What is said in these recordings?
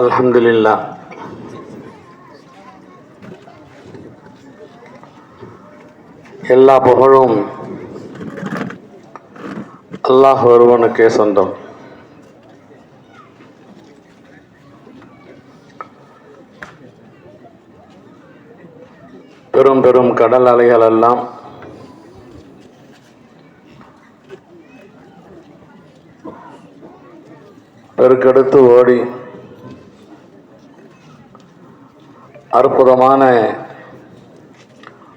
அல்ஹம்துலில்லா. எல்லா புகழும் அல்லாஹ் ஒருவனுக்கே சொந்தம். பெரும் பெரும் கடல் அலைகள் எல்லாம் பெருக்கெடுத்து ஓடி அற்புதமான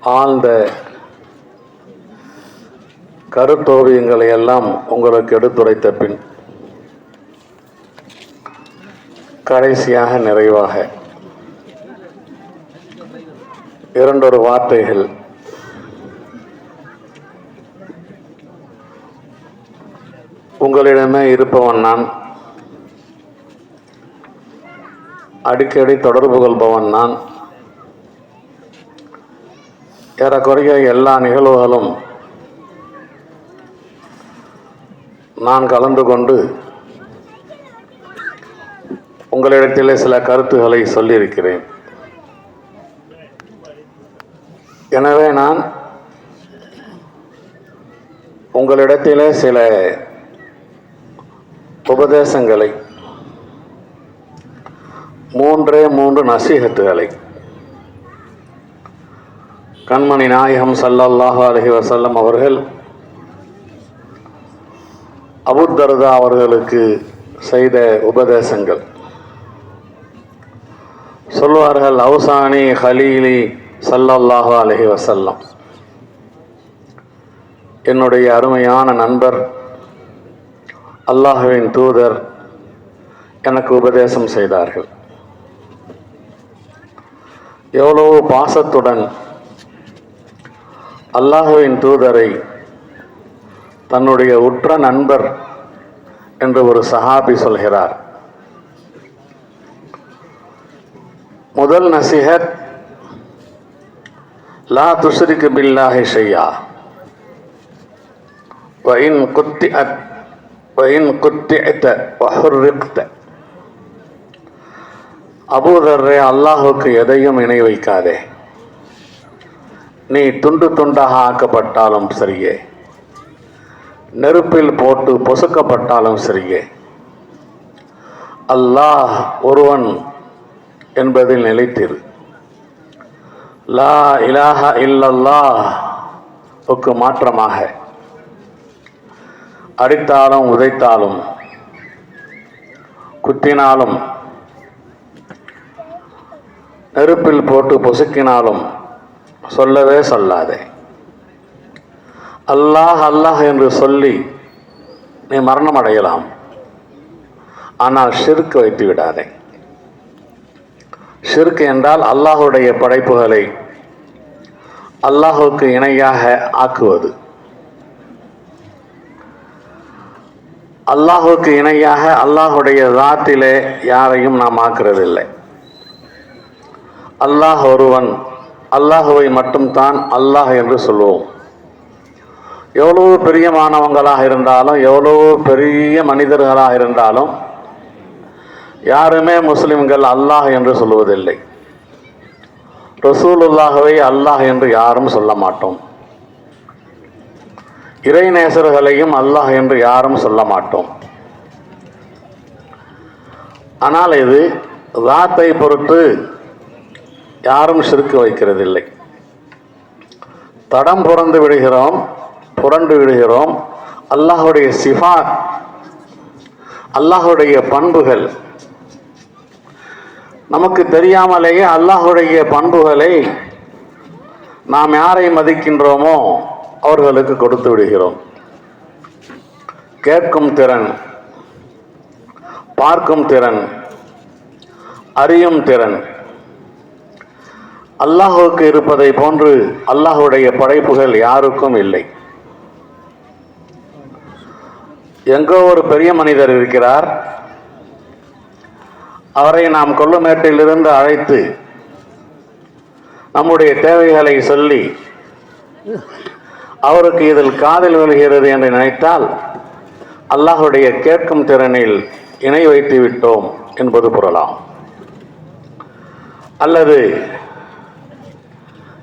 ஆழ்ந்த கருத்தோவியங்களை எல்லாம் உங்களுக்கு எடுத்துரைத்த பின் கடைசியாக நிறைவாக இரண்டொரு வார்த்தைகள் உங்களிடமே இருப்பவன் நான். அடிக்கடி தொடர்பு கொள்பவன் நான். ஏறக்குறைய எல்லா நிகழ்வுகளும் நான் கலந்து கொண்டு உங்களிடத்திலே சில கருத்துக்களை சொல்லியிருக்கிறேன். எனவே நான் உங்களிடத்திலே சில உபதேசங்களை மூன்றே மூன்று நசீகத்துகளை. கண்மணி நாயகம் சல்லல்லாஹு அலஹி வசல்லம் அவர்கள் அபுத்தர்தா அவர்களுக்கு செய்த உபதேசங்கள். சொல்வார்கள் அவுசானி ஹலீலி சல்லல்லாஹு அலஹி வசல்லம் என்னுடைய அருமையான நண்பர் அல்லாஹுவின் தூதர் எனக்கு உபதேசம் செய்தார்கள். எவ்வளோ பாசத்துடன் அல்லாஹுவின் தூதரை தன்னுடைய உற்ற நண்பர் என்று ஒரு சஹாபி சொல்கிறார். முதல் நசிஹத் லா துஷ்ரிக்கு பில்லாஹி ஷையா. வயின் குத்தி அத் வயின் குத்தி அத்த வஹுர்ரிக்த அபூதர்ரே அல்லாஹுக்கு எதையும் இணை வைக்காதே. நீ துண்டு துண்டாக ஆக்கப்பட்டாலும் சரியே. நெருப்பில் போட்டு பொசுக்கப்பட்டாலும் சரியே. அல்லாஹ் ஒருவன் என்பதில் நிலைத்திரு. லா இலாஹ இல்லல்லாஹுக்கு மாற்றமாக. அடித்தாலும் உதைத்தாலும் குத்தினாலும் நெருப்பில் போட்டு பொசுக்கினாலும் சொல்லவே சொல்லாதே. அல்லாஹ் அல்லாஹ் என்று சொல்லி நீ மரணம் அடையலாம். ஆனால் ஷிர்க் வைத்து விடாதே. ஷிர்க் என்றால் அல்லாஹுடைய படைப்புகளை அல்லாஹுக்கு இணையாக ஆக்குவது. அல்லாஹுக்கு இணையாக அல்லாஹுடைய தாத்திலே யாரையும் நாம் ஆக்குறதில்லை. அல்லாஹ் ஒருவன் அல்லாஹுவை மட்டும்தான் அல்லாஹ் என்று சொல்லுவோம். எவ்வளவு பிரியமானவங்களாக இருந்தாலும் எவ்வளவு பெரிய மனிதர்களாக இருந்தாலும் யாருமே முஸ்லிம்கள் அல்லாஹ் என்று சொல்லுவதில்லை. ரசூலுல்லாகவே அல்லாஹ் என்று யாரும் சொல்ல மாட்டோம். இறைநேசர்களையும் அல்லாஹ் என்று யாரும் சொல்ல மாட்டோம். ஆனால் இது ராத்தை பொறுத்து யாரும் சிறுக்கு வைக்கிறதில்லை. தடம் புரண்டு விடுகிறோம் புரண்டு விடுகிறோம். அல்லாஹுடைய சிஃபா அல்லாஹுடைய பண்புகள். நமக்கு தெரியாமலேயே அல்லாஹுடைய பண்புகளை நாம் யாரை மதிக்கின்றோமோ அவர்களுக்கு கொடுத்து விடுகிறோம். கேட்கும் திறன் பார்க்கும் திறன் அறியும் திறன். அல்லாஹுக்கு இருப்பதை போன்று அல்லாஹுடைய படைப்புகள் யாருக்கும் இல்லை. எங்கோ ஒரு பெரிய மனிதர் இருக்கிறார். அவரை நாம் கொல்லுமேட்டிலிருந்து அழைத்து நம்முடைய தேவைகளை சொல்லி அவருக்கு இதில் காதில் விழுகிறது என்று நினைத்தால் அல்லாஹுடைய கேட்கும் திறனில் இணை வைத்து விட்டோம் என்பது பொருளாம் அல்லது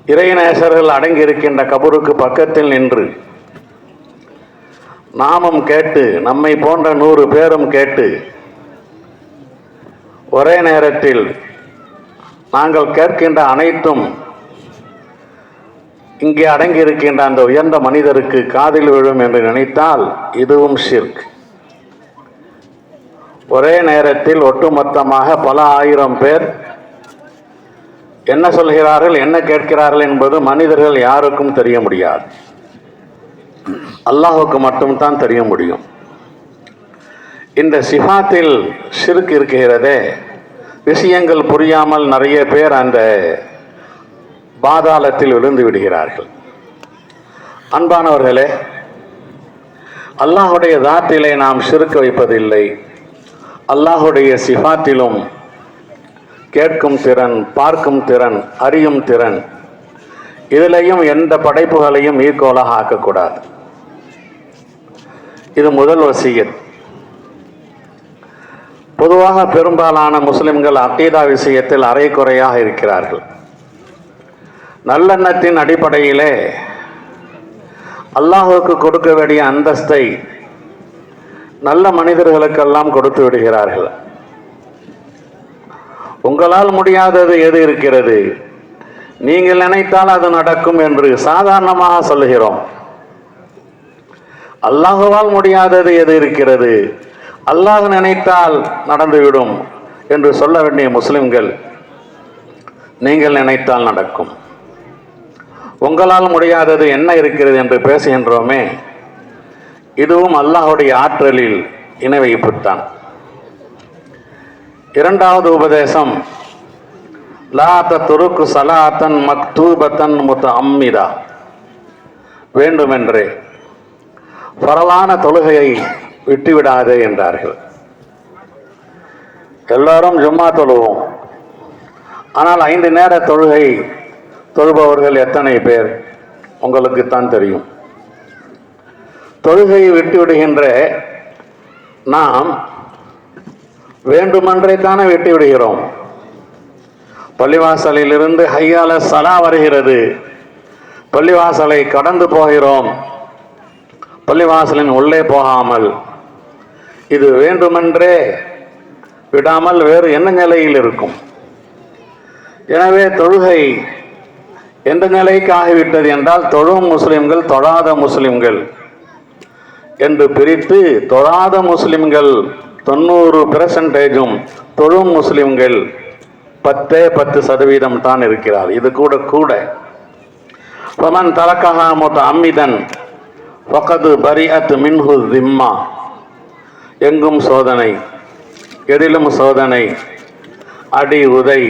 இறைநேசர்கள் அடங்கியிருக்கின்ற கபருக்கு பக்கத்தில் நின்று நாமம் கேட்டு நம்மை போன்ற நூறு பேரும் கேட்டு ஒரே நேரத்தில் நாங்கள் கேட்கின்ற அனைத்தும் இங்கே அடங்கியிருக்கின்ற அந்த உயர்ந்த மனிதருக்கு காதில் விழும் என்று நினைத்தால் இதுவும் ஷிர்க் ஒரே நேரத்தில் ஒட்டுமொத்தமாக பல ஆயிரம் பேர் என்ன சொல்கிறார்கள் என்ன கேட்கிறார்கள் என்பது மனிதர்கள் யாருக்கும் தெரிய முடியாது. அல்லாஹுக்கு மட்டும்தான் தெரிய முடியும். இந்த சிஃபாத்தில் சிறுக்கு இருக்கிறதே விஷயங்கள் புரியாமல் நிறைய பேர் அந்த பாதாளத்தில் விழுந்து விடுகிறார்கள். அன்பானவர்களே அல்லாஹுடைய தாத்திலே நாம் சிறுக்க வைப்பதில்லை. அல்லாஹுடைய சிஃபாத்திலும் கேட்கும் திறன் பார்க்கும் திறன் அறியும் திறன். இதிலையும் எந்த படைப்புகளையும் ஈக்குவலாக ஆக்கக்கூடாது இது முதல் வசியத் பொதுவாக பெரும்பாலான முஸ்லிம்கள் அக்கீதா விஷயத்தில் அரைக்குறையாக இருக்கிறார்கள். நல்லெண்ணத்தின் அடிப்படையிலே அல்லாஹுக்கு கொடுக்க வேண்டிய அந்தஸ்தை நல்ல மனிதர்களுக்கெல்லாம் கொடுத்து விடுகிறார்கள். உங்களால் முடியாதது எது இருக்கிறது? நீங்கள் நினைத்தால் அது நடக்கும் என்று சாதாரணமாக சொல்லுகிறோம். அல்லாஹுவால் முடியாதது எது இருக்கிறது? அல்லாஹ் நினைத்தால் நடந்துவிடும் என்று சொல்ல வேண்டிய முஸ்லிம்கள் நீங்கள் நினைத்தால் நடக்கும். உங்களால் முடியாதது என்ன இருக்கிறது என்று பேசுகின்றோமே இதுவும் அல்லாஹுடைய ஆற்றலில் இணை வைப்புத்தான் இரண்டாவது உபதேசம். லாத்த துருக்கு சலாத்தன் மக்தூபத்தன் முத்த அம்மிதா வேண்டுமென்றே. பரவான தொழுகையை விட்டுவிடாதே என்றார்கள். எல்லாரும் ஜும்மா தொழுவோம். ஆனால் ஐந்து நேர தொழுகை தொழுபவர்கள் எத்தனை பேர்? உங்களுக்குத்தான் தெரியும். தொழுகையை விட்டுவிடுகின்ற நாம் வேண்டுமென்றே தானே வெட்டி விடுகிறோம் பள்ளிவாசலிலிருந்து ஹையால சலா வருகிறது. பள்ளிவாசலை கடந்து போகிறோம். பள்ளிவாசலின் உள்ளே போகாமல். இது வேண்டுமென்றே விடாமல் வேறு என்ன நிலையில் இருக்கும்? எனவே தொழுகை எந்த நிலைக்கு ஆகிவிட்டது என்றால் தொழும் முஸ்லிம்கள் தொழாத முஸ்லிம்கள் என்று பிரித்து தொழாத முஸ்லிம்கள் தொண்ணூறு பெர்சன்டேஜும் தொழும் முஸ்லிம்கள் பத்தே பத்து சதவீதம் தான் இருக்கிறார். இது கூட கூட. பமன் தலக்கஹா மொத்த அம்மிதன் பக்கது பரி அத் மின்ஹு திம்மா. எங்கும் சோதனை எதிலும் சோதனை அடி உதை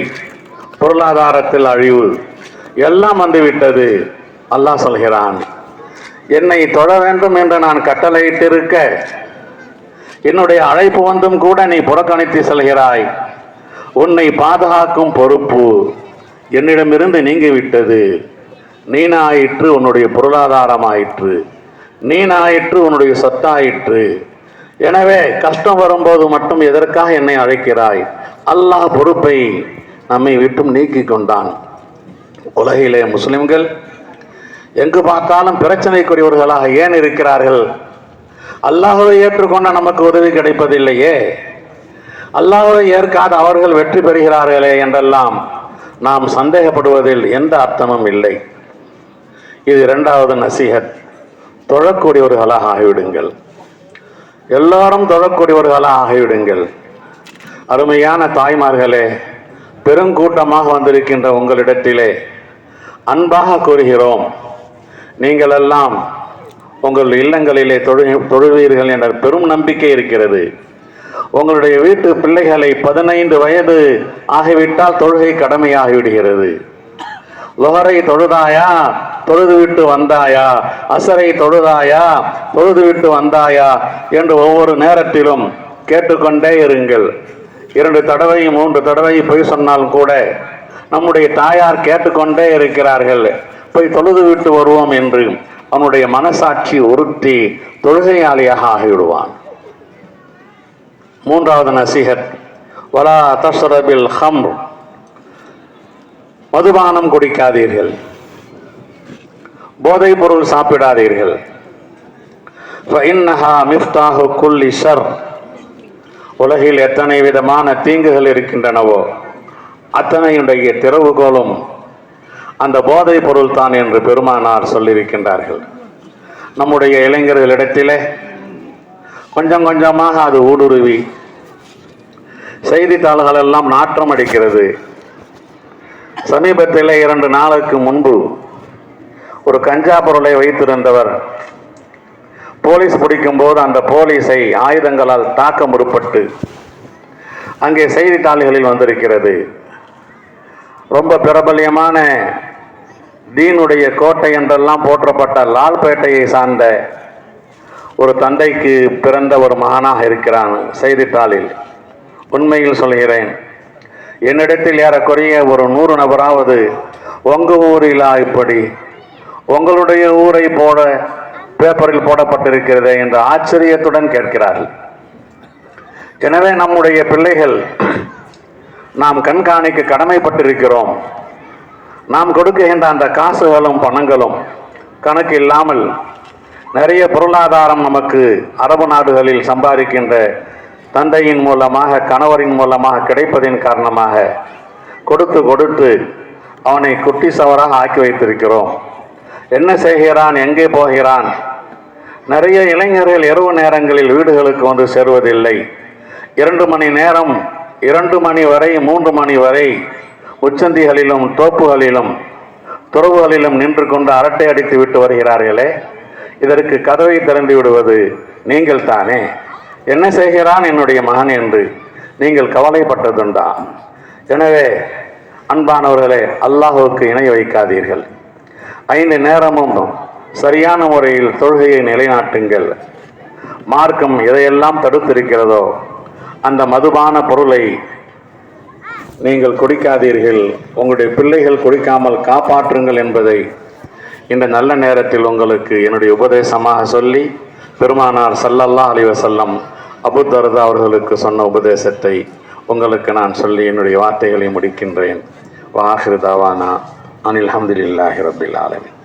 பொருளாதாரத்தில் அழிவு எல்லாம் வந்துவிட்டது. அல்லாஹ் சொல்கிறான் என்னை தொழ வேண்டும் என்று நான் கட்டளையிட்டிருக்க என்னுடைய அழைப்பு வந்தும் கூட நீ புறக்கணித்து செல்கிறாய். உன்னை பாதுகாக்கும் பொறுப்பு என்னிடமிருந்து நீங்கிவிட்டது. நீனாயிற்று உன்னுடைய பொருளாதாரமாயிற்று. நீனாயிற்று உன்னுடைய சொத்தாயிற்று. எனவே கஷ்டம் வரும்போது மட்டும் எதற்காக என்னை அழைக்கிறாய்? அல்லாஹ் பொறுப்பை நம்மை விட்டும் நீக்கி கொண்டான். உலகிலே முஸ்லிம்கள் எங்கு பார்த்தாலும் பிரச்சனைக்குரியவர்களாக ஏன் இருக்கிறார்கள்? அல்லாஹுவை ஏற்றுக்கொண்ட நமக்கு உதவி கிடைப்பதில்லையே. அல்லாஹுவை ஏற்காத அவர்கள் வெற்றி பெறுகிறார்களே என்றெல்லாம் நாம் சந்தேகப்படுவதில் எந்த அர்த்தமும் இல்லை. இது இரண்டாவது நசீகத் தொழக்கூடியவர்களாக ஆகிவிடுங்கள். எல்லாரும் தொழக்கூடியவர்களாக ஆகிவிடுங்கள். அருமையான தாய்மார்களே பெருங்கூட்டமாக வந்திருக்கின்ற உங்களிடத்திலே அன்பாக கூறுகிறோம். நீங்களெல்லாம் உங்கள் இல்லங்களிலே தொழு தொழுவீர்கள் என்ற பெரும் நம்பிக்கை இருக்கிறது. உங்களுடைய வீட்டு பிள்ளைகளை பதினைந்து வயது ஆகிவிட்டால் தொழுகை கடமையாகிவிடுகிறது. லொஹரை தொழுதாயா? தொழுது விட்டு வந்தாயா? அசரை தொழுதாயா? தொழுது விட்டு வந்தாயா? என்று ஒவ்வொரு நேரத்திலும் கேட்டுக்கொண்டே இருங்கள். இரண்டு தடவை மூன்று தடவை பொய் சொன்னால் கூட நம்முடைய தாயார் கேட்டுக்கொண்டே இருக்கிறார்கள். போய் தொழுது விட்டு வருவோம் என்று. அவனுடைய மனசாட்சி உறுத்தி தொழுகையாளியாக ஆகிவிடுவான். மூன்றாவது நசிகர் வலா தஸ்ரபில் ஹம் மதுபானம் குடிக்காதீர்கள். போதைப் பொருள் சாப்பிடாதீர்கள். குல்லி உலகில் எத்தனை விதமான தீங்குகள் இருக்கின்றனவோ அத்தனையுடைய திறவுகோலும் அந்த போதைப் பொருள் தான் என்று பெருமானார் சொல்லியிருக்கின்றார்கள். நம்முடைய இளைஞர்களிடத்திலே கொஞ்சம் கொஞ்சமாக அது ஊடுருவி செய்தித்தாள்கள் எல்லாம் நாற்றம் அடிக்கிறது. சமீபத்தில் இரண்டு நாளுக்கு முன்பு ஒரு கஞ்சா பொருளை வைத்திருந்தவர். போலீஸ் பிடிக்கும்போது அந்த போலீஸை ஆயுதங்களால் தாக்க முற்பட்டு அங்கே செய்தித்தாள்களில் வந்திருக்கிறது. ரொம்ப பிரபல்யமான தீனுடைய கோட்டை என்றெல்லாம் போற்றப்பட்ட லால்பேட்டையை சார்ந்த ஒரு தந்தைக்கு பிறந்த ஒரு மகனாக இருக்கிறான் செய்தித்தாளில். உண்மையில் சொல்கிறேன் என்னிடத்தில் ஏறக்குறைய ஒரு நூறு நபராவது உங்கள் ஊரிலா இப்படி? உங்களுடைய ஊரை போட பேப்பரில் போடப்பட்டிருக்கிறதே என்று ஆச்சரியத்துடன் கேட்கிறார்கள். எனவே நம்முடைய பிள்ளைகள் நாம் கண்காணிக்க கடமைப்பட்டிருக்கிறோம். நாம் கொடுக்கின்ற அந்த காசுகளும் பணங்களும் கணக்கு இல்லாமல் நிறைய பொருளாதாரம் நமக்கு அரபு நாடுகளில் சம்பாதிக்கின்ற தந்தையின் மூலமாக கணவரின் மூலமாக கிடைப்பதின் காரணமாக கொடுத்து கொடுத்து அவனை குட்டி சவராக ஆக்கி வைத்திருக்கிறோம். என்ன செய்கிறான்? எங்கே போகிறான்? நிறைய இளைஞர்கள் இரவு நேரங்களில் வீடுகளுக்கு வந்து சேருவதில்லை. இரண்டு மணி நேரம் இரண்டு மணி வரை மூன்று மணி வரை உச்சந்திகளிலும் தோப்புகளிலும் துறவுகளிலும் நின்று கொண்டு அரட்டை அடித்து விட்டு வருகிறார்களே இதற்கு கதவை திறந்து விடுவது நீங்கள் தானே? என்ன செய்கிறான் என்னுடைய மகன் என்று நீங்கள் கவலைப்பட்டதுண்டா? எனவே அன்பானவர்களே அல்லாஹுவுக்கு இணை வைக்காதீர்கள். ஐந்து நேரமும் சரியான முறையில் தொழுகையை நிலைநாட்டுங்கள். மார்க்கம் எதையெல்லாம் தடுத்திருக்கிறதோ அந்த மதுபான பொருளை நீங்கள் குடிக்காதீர்கள். உங்களுடைய பிள்ளைகள் குடிக்காமல் காப்பாற்றுங்கள் என்பதை இந்த நல்ல நேரத்தில் உங்களுக்கு என்னுடைய உபதேசமாக சொல்லி பெருமானார் சல்லல்லா அலிவசல்லம் அபுதர்தா அவர்களுக்கு சொன்ன உபதேசத்தை உங்களுக்கு நான் சொல்லி என்னுடைய வார்த்தைகளை முடிக்கின்றேன். வாஹிர் தாவானா அனில் அஹமதுல்லாஹி ரபில் ஆலமின்.